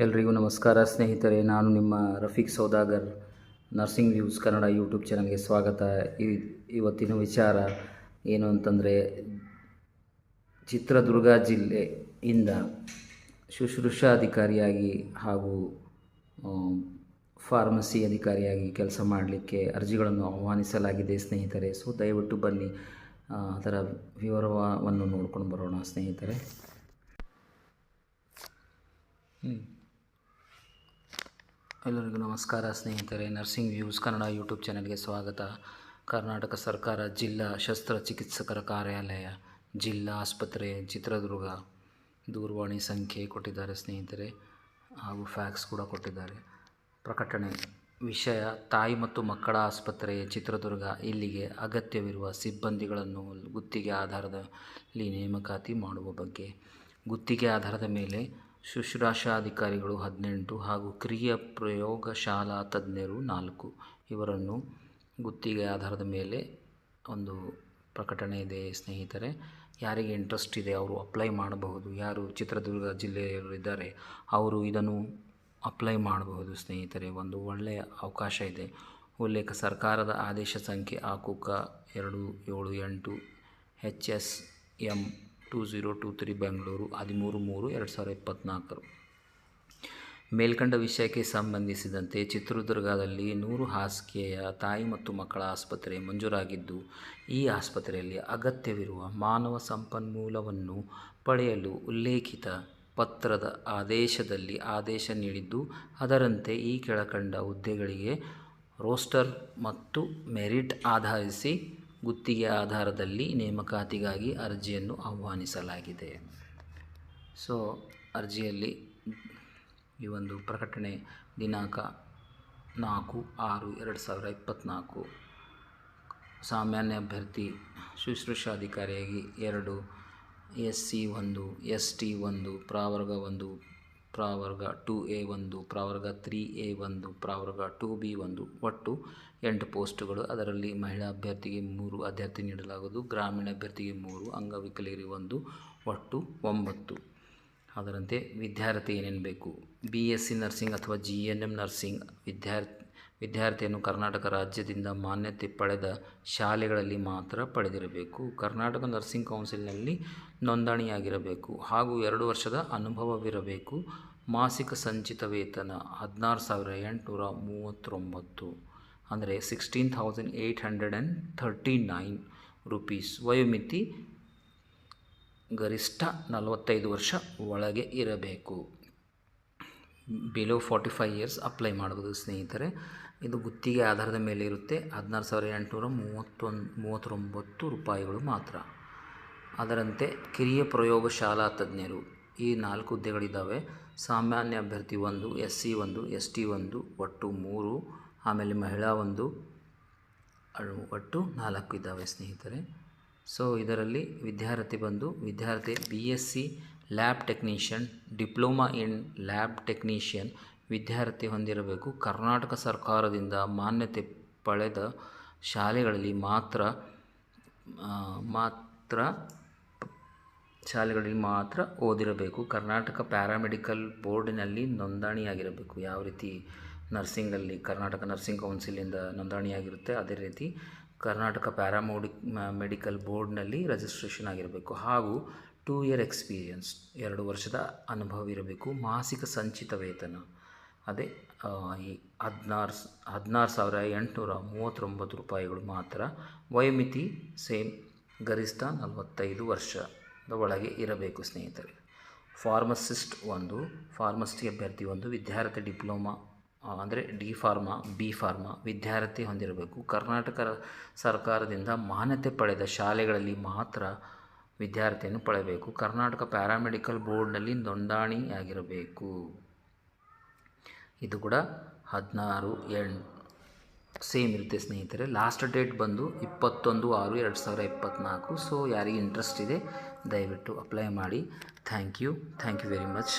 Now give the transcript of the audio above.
ಎಲ್ರಿಗೂ ನಮಸ್ಕಾರ. ಸ್ನೇಹಿತರೆ, ನಾನು ನಿಮ್ಮ Rafiq Saudagar, nursing views Kannada YouTube ಚಾನಲ್ಗೆ ಸ್ವಾಗತ. ಇವತ್ತಿನ ವಿಚಾರ ಏನು ಅಂತಂದರೆ, ಚಿತ್ರದುರ್ಗ ಜಿಲ್ಲೆಯಿಂದ ಶುಶ್ರೂಷಾ ಅಧಿಕಾರಿಯಾಗಿ ಹಾಗೂ ಫಾರ್ಮಸಿ ಅಧಿಕಾರಿಯಾಗಿ ಕೆಲಸ ಮಾಡಲಿಕ್ಕೆ ಅರ್ಜಿಗಳನ್ನು ಆಹ್ವಾನಿಸಲಾಗಿದೆ ಸ್ನೇಹಿತರೆ. ಸೊ, ದಯವಿಟ್ಟು ಬನ್ನಿ. ಅದರ ವಿವರವನ್ನು ನೋಡ್ಕೊಂಡು ಬರೋಣ ಸ್ನೇಹಿತರೆ. ಹ್ಮ್. ಎಲ್ಲರಿಗೂ ನಮಸ್ಕಾರ ಸ್ನೇಹಿತರೆ, ನರ್ಸಿಂಗ್ ವ್ಯೂಸ್ ಕನ್ನಡ ಯೂಟ್ಯೂಬ್ ಚಾನಲ್ಗೆ ಸ್ವಾಗತ. ಕರ್ನಾಟಕ ಸರ್ಕಾರ ಜಿಲ್ಲಾ ಶಸ್ತ್ರಚಿಕಿತ್ಸಕರ ಕಾರ್ಯಾಲಯ, ಜಿಲ್ಲಾ ಆಸ್ಪತ್ರೆ ಚಿತ್ರದುರ್ಗ ದೂರವಾಣಿ ಸಂಖ್ಯೆ ಕೊಟ್ಟಿದ್ದಾರೆ ಸ್ನೇಹಿತರೆ, ಹಾಗೂ ಫ್ಯಾಕ್ಸ್ ಕೂಡ ಕೊಟ್ಟಿದ್ದಾರೆ. ಪ್ರಕಟಣೆ, ವಿಷಯ, ತಾಯಿ ಮತ್ತು ಮಕ್ಕಳ ಆಸ್ಪತ್ರೆ ಚಿತ್ರದುರ್ಗ, ಇಲ್ಲಿಗೆ ಅಗತ್ಯವಿರುವ ಸಿಬ್ಬಂದಿಗಳನ್ನು ಗುತ್ತಿಗೆ ಆಧಾರದಲ್ಲಿ ನೇಮಕಾತಿ ಮಾಡುವ ಬಗ್ಗೆ. ಗುತ್ತಿಗೆ ಆಧಾರದ ಮೇಲೆ ಶುಶ್ರೂಷಾಧಿಕಾರಿಗಳು ಹದಿನೆಂಟು ಹಾಗೂ ಕ್ರಿಯಾ ಪ್ರಯೋಗಶಾಲಾ ತಜ್ಞರು ನಾಲ್ಕು. ಇವರನ್ನು ಗುತ್ತಿಗೆ ಆಧಾರದ ಮೇಲೆ ಒಂದು ಪ್ರಕಟಣೆ ಇದೆ, ಸ್ನೇಹಿತರೆ. ಯಾರಿಗೆ ಇಂಟ್ರೆಸ್ಟ್ ಇದೆ, ಅವರು ಅಪ್ಲೈ ಮಾಡಬಹುದು. ಯಾರು ಚಿತ್ರದುರ್ಗ ಜಿಲ್ಲೆಯವರಿದ್ದಾರೆ ಅವರು ಇದನ್ನು ಅಪ್ಲೈ ಮಾಡಬಹುದು, ಸ್ನೇಹಿತರೆ. ಒಂದು ಒಳ್ಳೆಯ ಅವಕಾಶ ಇದೆ. ಉಲ್ಲೇಖ, ಸರ್ಕಾರದ ಆದೇಶ ಸಂಖ್ಯೆ ಆಕುಕ ಎರಡು ಏಳು ಎಂಟು H S M two zero two three Bengaluru ಹದಿಮೂರು ಮೂರು, ಎರಡು ಸಾವಿರದ ಇಪ್ಪತ್ತ್ನಾಲ್ಕರು ಮೇಲ್ಕಂಡ ವಿಷಯಕ್ಕೆ ಸಂಬಂಧಿಸಿದಂತೆ ಚಿತ್ರದುರ್ಗದಲ್ಲಿ ನೂರು ಹಾಸಿಗೆಯ ತಾಯಿ ಮತ್ತು ಮಕ್ಕಳ ಆಸ್ಪತ್ರೆ ಮಂಜೂರಾಗಿದ್ದು, ಈ ಆಸ್ಪತ್ರೆಯಲ್ಲಿ ಅಗತ್ಯವಿರುವ ಮಾನವ ಸಂಪನ್ಮೂಲವನ್ನು ಪಡೆಯಲು ಉಲ್ಲೇಖಿತ ಪತ್ರದ ಆದೇಶದಲ್ಲಿ ಆದೇಶ ನೀಡಿದ್ದು, ಅದರಂತೆ ಈ ಕೆಳಕಂಡ ಹುದ್ದೆಗಳಿಗೆ ರೋಸ್ಟರ್ ಮತ್ತು ಮೆರಿಟ್ ಆಧರಿಸಿ ಗುತ್ತಿಗೆ ಆಧಾರದಲ್ಲಿ ನೇಮಕಾತಿಗಾಗಿ ಅರ್ಜಿಯನ್ನು ಆಹ್ವಾನಿಸಲಾಗಿದೆ. ಸೊ, ಅರ್ಜಿಯಲ್ಲಿ ಈ ಒಂದು ಪ್ರಕಟಣೆ ದಿನಾಂಕ ನಾಲ್ಕು ಆರು ಎರಡು ಸಾವಿರ ಇಪ್ಪತ್ತ್ನಾಲ್ಕು. ಸಾಮಾನ್ಯ ಅಭ್ಯರ್ಥಿ ಶುಶ್ರೂಷಾಧಿಕಾರಿಯಾಗಿ ಎರಡು ಎಸ್ ಸಿ ಒಂದು ಎಸ್ ಟಿ ಒಂದು, ಪ್ರಾವರ್ಗ ಒಂದು ಪ್ರಾವರ್ಗ ಟು ಎ ಒಂದು, ಪ್ರಾವರ್ಗ ತ್ರೀ ಎ ಒಂದು, ಪ್ರಾವರ್ಗ ಟು ಬಿ ಒಂದು. ಒಟ್ಟು ಎಂಟು ಪೋಸ್ಟ್ಗಳು. ಅದರಲ್ಲಿ ಮಹಿಳಾ ಅಭ್ಯರ್ಥಿಗೆ ಮೂರು ಅಭ್ಯರ್ಥಿ ನೀಡಲಾಗುವುದು. ಗ್ರಾಮೀಣ ಅಭ್ಯರ್ಥಿಗೆ ಮೂರು, ಅಂಗವಿಕಲರಿಗೆ ಒಂದು, ಒಟ್ಟು ಒಂಬತ್ತು. ಅದರಂತೆ ವಿದ್ಯಾರ್ಥಿ ಏನೇನು ಬೇಕು? ಬಿ ಎಸ್ ಸಿ ನರ್ಸಿಂಗ್ ಅಥವಾ ಜಿ ಎನ್ ಎಂ ನರ್ಸಿಂಗ್ ವಿದ್ಯಾರ್ಥಿ ವಿದ್ಯಾರ್ಥಿಯನ್ನು ಕರ್ನಾಟಕ ರಾಜ್ಯದಿಂದ ಮಾನ್ಯತೆ ಪಡೆದ ಶಾಲೆಗಳಲ್ಲಿ ಮಾತ್ರ ಪಡೆದಿರಬೇಕು. ಕರ್ನಾಟಕ ನರ್ಸಿಂಗ್ ಕೌನ್ಸಿಲ್ನಲ್ಲಿ ನೋಂದಣಿಯಾಗಿರಬೇಕು ಹಾಗೂ ಎರಡು ವರ್ಷದ ಅನುಭವವಿರಬೇಕು. ಮಾಸಿಕ ಸಂಚಿತ ವೇತನ ಹದಿನಾರು ಸಾವಿರ ಎಂಟುನೂರ ಮೂವತ್ತೊಂಬತ್ತು ಅಂದರೆ sixteen thousand eight hundred and thirty nine rupees ವಯೋಮಿತಿ ಗರಿಷ್ಠ ನಲವತ್ತೈದು ವರ್ಷ ಒಳಗೆ ಇರಬೇಕು. Below forty five years apply ಮಾಡ್ಬೋದು ಸ್ನೇಹಿತರೆ. ಇದು ಗುತ್ತಿಗೆ ಆಧಾರದ ಮೇಲೆ ಇರುತ್ತೆ. ಹದಿನಾರು ಸಾವಿರದ ಎಂಟುನೂರ ಮೂವತ್ತೊಂದು, ಮೂವತ್ತೊಂಬತ್ತು ರೂಪಾಯಿಗಳು ಮಾತ್ರ. ಅದರಂತೆ ಕಿರಿಯ ಪ್ರಯೋಗಶಾಲಾ ತಜ್ಞರು ಈ ನಾಲ್ಕು ಹುದ್ದೆಗಳಿದ್ದಾವೆ. ಸಾಮಾನ್ಯ ಅಭ್ಯರ್ಥಿ ಒಂದು ಎಸ್ ಸಿ ಒಂದು ಎಸ್ ಟಿ ಒಂದು, ಒಟ್ಟು ಮೂರು, ಆಮೇಲೆ ಮಹಿಳಾ ಒಂದು ಒಟ್ಟು ನಾಲ್ಕು ಇದ್ದಾವೆ ಸ್ನೇಹಿತರೆ. ಸೊ ಇದರಲ್ಲಿ ವಿದ್ಯಾರ್ಥಿ ಬಂದು, ವಿದ್ಯಾರ್ಥಿ B S C lab technician, diploma in lab technician ವಿದ್ಯಾರ್ಥಿ ಹೊಂದಿರಬೇಕು. ಕರ್ನಾಟಕ ಸರ್ಕಾರದಿಂದ ಮಾನ್ಯತೆ ಪಡೆದ ಶಾಲೆಗಳಲ್ಲಿ ಮಾತ್ರ ಮಾತ್ರ, ಶಾಲೆಗಳಲ್ಲಿ ಮಾತ್ರ ಓದಿರಬೇಕು. ಕರ್ನಾಟಕ ಪ್ಯಾರಾಮೆಡಿಕಲ್ ಬೋರ್ಡಿನಲ್ಲಿ ನೋಂದಣಿಯಾಗಿರಬೇಕು. ಯಾವ ರೀತಿ ನರ್ಸಿಂಗಲ್ಲಿ ಕರ್ನಾಟಕ ನರ್ಸಿಂಗ್ ಕೌನ್ಸಿಲಿಂದ ನೋಂದಣಿಯಾಗಿರುತ್ತೆ, ಅದೇ ರೀತಿ ಕರ್ನಾಟಕ ಪ್ಯಾರಾಮೋಡಿ ಮೆಡಿಕಲ್ ಬೋರ್ಡ್ನಲ್ಲಿ ರಿಜಿಸ್ಟ್ರೇಷನ್ ಆಗಿರಬೇಕು. ಹಾಗೂ ಟೂ ಇಯರ್ ಎಕ್ಸ್ಪೀರಿಯನ್ಸ್, ಎರಡು ವರ್ಷದ ಅನುಭವ ಇರಬೇಕು. ಮಾಸಿಕ ಸಂಚಿತ ವೇತನ. ಅದೇ ಈ ಹದಿನಾರು ಹದಿನಾರು ಸಾವಿರ ಎಂಟುನೂರ ಮೂವತ್ತೊಂಬತ್ತು ರೂಪಾಯಿಗಳು ಮಾತ್ರ ವಯೋಮಿತಿ ಸೇಮ್ ಗರಿಷ್ಠ ನಲವತ್ತೈದು ವರ್ಷದ ಒಳಗೆ ಇರಬೇಕು ಸ್ನೇಹಿತರೆ. ಫಾರ್ಮಸಿಸ್ಟ್ ಒಂದು ಫಾರ್ಮಸಿ ಅಭ್ಯರ್ಥಿ ಒಂದು, ವಿದ್ಯಾರ್ಥಿ ಡಿಪ್ಲೊಮಾ ಅಂದರೆ ಡಿ ಫಾರ್ಮಾ, ಬಿ ಫಾರ್ಮಾ ವಿದ್ಯಾರ್ಥಿ ಹೊಂದಿರಬೇಕು. ಕರ್ನಾಟಕ ಸರ್ಕಾರದಿಂದ ಮಾನ್ಯತೆ ಪಡೆದ ಶಾಲೆಗಳಲ್ಲಿ ಮಾತ್ರ ವಿದ್ಯಾರ್ಥಿಯನ್ನು ಪಡೆಯಬೇಕು. ಕರ್ನಾಟಕ ಪ್ಯಾರಾಮೆಡಿಕಲ್ ಬೋರ್ಡ್ನಲ್ಲಿ ನೋಂದಣಿಯಾಗಿರಬೇಕು. ಇದು ಕೂಡ ಹದಿನಾರು ಎಂಟು ಸೇಮ್ ಇರುತ್ತೆ ಸ್ನೇಹಿತರೆ. ಲಾಸ್ಟ್ ಡೇಟ್ ಬಂದು ಇಪ್ಪತ್ತೊಂದು ಆರು ಎರಡು ಸಾವಿರ ಇಪ್ಪತ್ತ್ನಾಲ್ಕು. ಸೊ, ಯಾರಿಗೆ ಇಂಟ್ರೆಸ್ಟ್ ಇದೆ, ದಯವಿಟ್ಟು ಅಪ್ಲೈ ಮಾಡಿ. Thank you thank you very much